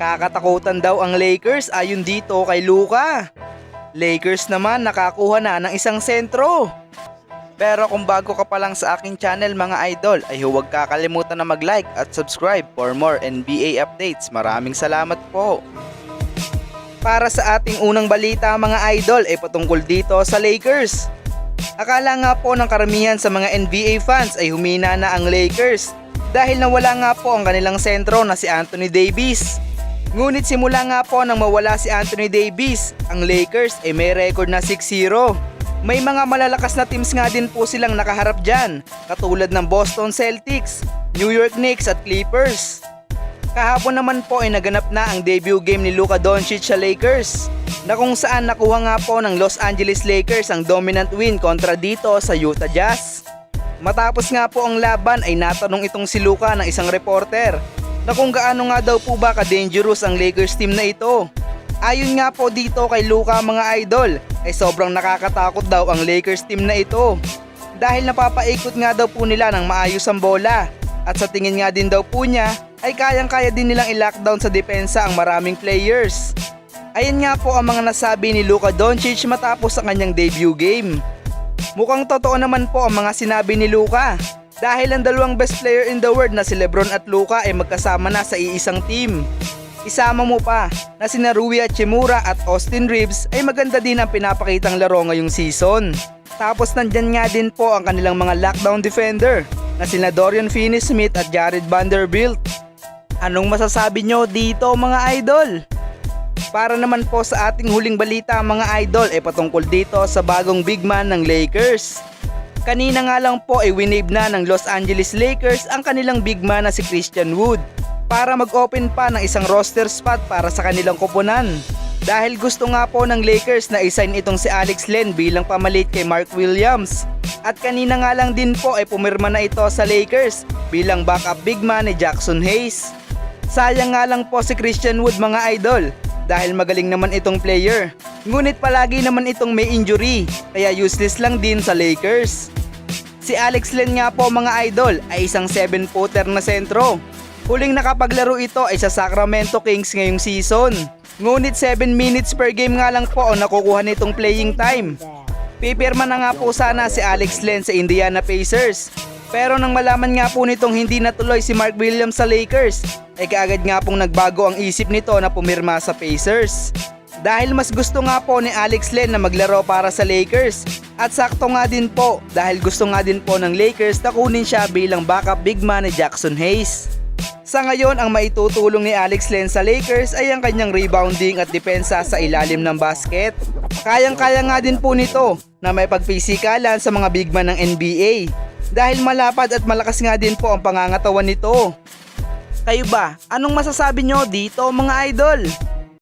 Kakatakutan daw ang Lakers ayon dito kay Luka. Lakers naman nakakuha na ng isang sentro. Pero kung bago ka pa lang sa aking channel mga idol ay huwag kakalimutan na mag-like at subscribe for more NBA updates. Maraming salamat po. Para sa ating unang balita mga idol ay patungkol dito sa Lakers. Akala nga po ng karamihan sa mga NBA fans ay humina na ang Lakers dahil nawala nga po ang kanilang sentro na si Anthony Davis. Ngunit simula nga po nang mawala si Anthony Davis, ang Lakers ay may record na 6-0. May mga malalakas na teams nga din po silang nakaharap dyan, katulad ng Boston Celtics, New York Knicks at Clippers. Kahapon naman po ay naganap na ang debut game ni Luka Doncic sa Lakers na kung saan nakuha nga po ng Los Angeles Lakers ang dominant win kontra dito sa Utah Jazz. Matapos nga po ang laban ay natanong itong si Luka ng isang reporter na kung gaano nga daw po ba ka-dangerous ang Lakers team na ito. Ayon nga po dito kay Luka mga idol ay sobrang nakakatakot daw ang Lakers team na ito dahil napapaikot nga daw po nila ng maayos ang bola at sa tingin nga din daw po niya ay kayang-kaya din nilang i-lockdown sa depensa ang maraming players. Ayan nga po ang mga nasabi ni Luka Doncic matapos ang kanyang debut game. Mukhang totoo naman po ang mga sinabi ni Luka dahil ang dalawang best player in the world na si Lebron at Luka ay magkasama na sa iisang team. Isama mo pa na si Rui Hachimura at Austin Reeves ay maganda din ang pinapakitang laro ngayong season. Tapos nandyan nga din po ang kanilang mga lockdown defender na sina Dorian Finney-Smith at Jared Vanderbilt. Anong masasabi nyo dito mga idol? Para naman po sa ating huling balita mga idol ay patungkol dito sa bagong big man ng Lakers. Kanina nga lang po ay winave na ng Los Angeles Lakers ang kanilang big man na si Christian Wood para mag-open pa ng isang roster spot para sa kanilang koponan. Dahil gusto nga po ng Lakers na isign itong si Alex Len bilang pamalit kay Mark Williams. At kanina nga lang din po ay pumirma na ito sa Lakers bilang backup big man ni Jackson Hayes. Sayang nga lang po si Christian Wood mga idol dahil magaling naman itong player. Ngunit palagi naman itong may injury kaya useless lang din sa Lakers. Si Alex Len nga po mga idol ay isang 7-footer na sentro. Huling nakapaglaro ito ay sa Sacramento Kings ngayong season. Ngunit 7 minutes per game nga lang po ang nakukuha nitong playing time. Pipirma na nga po sana si Alex Len sa Indiana Pacers. Pero nang malaman nga po nitong hindi natuloy si Mark Williams sa Lakers, ay kaagad nga pong nagbago ang isip nito na pumirma sa Pacers. Dahil mas gusto nga po ni Alex Len na maglaro para sa Lakers. At sakto nga din po dahil gusto nga din po ng Lakers na kunin siya bilang backup big man ni Jackson Hayes. Sa ngayon, ang maitutulong ni Alex Len sa Lakers ay ang kanyang rebounding at depensa sa ilalim ng basket. Kayang-kaya nga din po nito na may pagpisikalan sa mga big man ng NBA dahil malapad at malakas nga din po ang pangangatawan nito. Kayo ba, anong masasabi nyo dito mga idol?